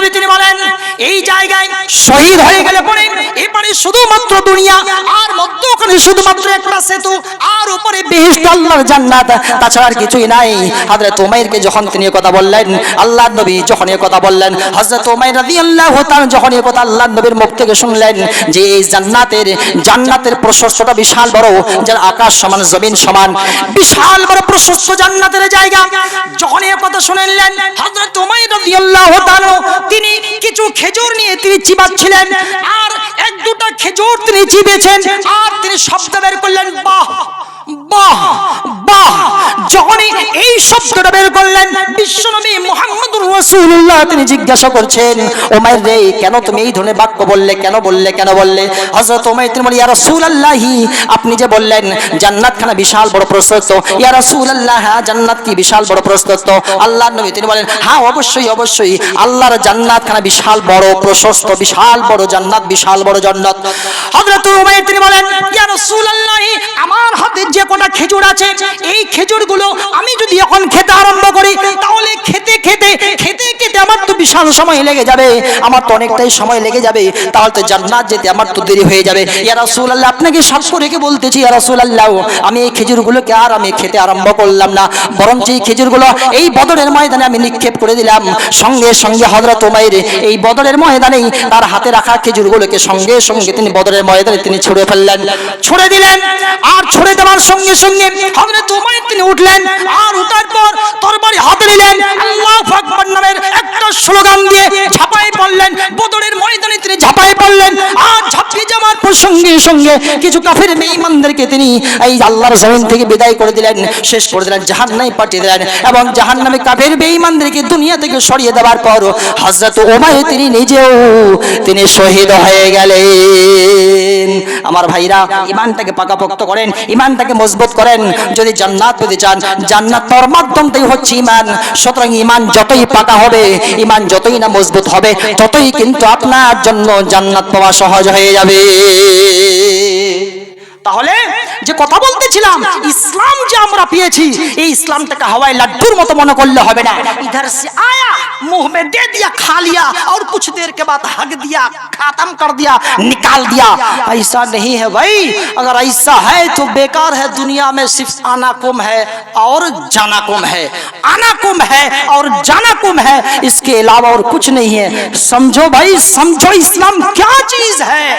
নবী তিনি বলেন এই জায়গায় শহীদ হয়ে গেলে পরে শুধুমাত্র দুনিয়া, আর মধ্যখানে শুধুমাত্র একটা সেতু, আর উপরে বেহেশত আল্লাহর জান্নাত। তাছাড়া আর কিছুই নাই। হযরত উমাইরকে যখন তিনি কথা বললেন, আল্লাহর নবী যখন এ কথা বললেন হযরত উমাইর রাদিয়াল্লাহু তাআলা যখন এ কথা আল্লাহর নবীর মুখ থেকে শুনলেন, যে এই জান্নাতের জান্নাতের প্রশস্তটা বিশাল বড়, যার আকাশ সমান, জমিন সমান, বিশাল বড় প্রশস্ত জান্নাতের জায়গা। যখন এ কথা শুনলেন হযরত উমাইর রাদিয়াল্লাহু তাআলা, তিনি কিছু খেজুর নিয়ে তিনি চিবাচ্ছিলেন, আর এক দুটা খেজুর তিনি চিবেছেন আর তিনি শব্দ বের করলেন বাহ বাহ বাহ। যখনই এই শব্দটা বের করলেন, বিশ্বনবী মুহাম্মদুর রাসূলুল্লাহ, তিনি জিজ্ঞাসা করছেন, ওমাইর রে, কেন তুমি এই ধরনের বাক্য বললে? কেন বললে? কেন বললে? হযরত ওমাইর, তিনি বলে ইয়া রাসূলুল্লাহি, আপনি যে বললেন জান্নাত খানা বিশাল বড় প্রশস্ত ইয়া রাসূলুল্লাহ হ্যাঁ জান্নাত কি বিশাল বড় প্রশস্ত আল্লাহর নবী, তিনি বলেন হ্যাঁ অবশ্যই অবশ্যই, আল্লাহর জান্নাত খানা বিশাল বড় প্রশস্ত, বিশাল বড় জান্নাত, বিশাল বড় জান্নাত। হযরত উমাইর তিনি বলেন, ইয়া রাসূলুল্লাহি, আমার হাতে যে কটা খেজুর আছে, এই খেজুরগুলো আমি যদি এখন খেতে আরম্ভ করি তাহলে খেতে খেতে খেতে খেতে আমার তো বিশাল সময় লেগে যাবে। আমার তো অনেকটাই সময় লেগে যাবে। তাহলে তো জান্নাত যেতে আমার তো দেরি হয়ে যাবে। ইয়া রাসূলুল্লাহ, আপনাকে সাক্ষ্য রেখে বলতেছি, ইয়া রাসূলুল্লাহ, আমি এই খেজুরগুলোকে আর আমি খেতে আরম্ভ করলাম না। বরঞ্চ এই খেজুরগুলো এই বদরের ময়দানে আমি নিক্ষেপ করে দিলাম। সঙ্গে সঙ্গে হযরত উমাইর এই বদরের ময়দানেই তার হাতে রাখা খেজুরগুলোকে সঙ্গে সঙ্গে তিনি বদরের ময়দানে তিনি ছুড়ে ফেললেন। ছুড়ে দিলেন আর ছুড়ে দেওয়ার সঙ্গে সঙ্গে হযরত উমাইর তিনি উঠলেন আর উঠার পর তরবারি হাতে নিলেন। আল্লাহু আকবার নামের স্লোগান দিয়ে ঝাঁপায় পড়লেন। বদরের ময়দানে তিনি ঝাঁপায় পড়লেন। আর ঝাঁপিয়ে যাওয়ার পর সঙ্গে সঙ্গে কিছু কাফের বেঈমানদেরকে তিনি এই আল্লাহর জমিন থেকে বিদায় করে দিলেন, শেষ করে দিলেন, জাহান্নামে পাঠিয়ে দিলেন এবং জাহান্নামে কাফের বেঈমানদেরকে দুনিয়া থেকে সরিয়ে দেওয়ার পর হযরত ওমাইর তিনি নিজেও তিনি শহীদ হয়ে গেলেন। আমার ভাইরা ইমানটাকে পাকাপোক্ত করেন ইমানটাকে মজবুত করেন। যদি জান্নাত পেতে চান, জান্নাত তোর মাধ্যমটাই হচ্ছে ইমান সুতরাং ইমান যতই পাকা হবে ইমান যতই না মজবুত হবে, ততই কিন্তু আপনার জন্য জান্নাত পাওয়া সহজ হয়ে যাবে। তাহলে যে কথা বলতেছিলাম ইসলাম যে আমরা পেয়েছি এই ইসলামটাকে হাওয়ায় লাড্ডুর মতো মনে করলে হবে না इधर से आया मुंह में दे दिया खा लिया और कुछ देर के बाद हक दिया खत्म कर दिया निकाल दिया ऐसा नहीं है भाई अगर ऐसा है तो बेकार है दुनिया में सिर्फ आना कुम है और जाना कुम है आना कुम है और जाना कुम है इसके अलावा और कुछ नहीं है समझो भाई समझो इस्लाम क्या चीज है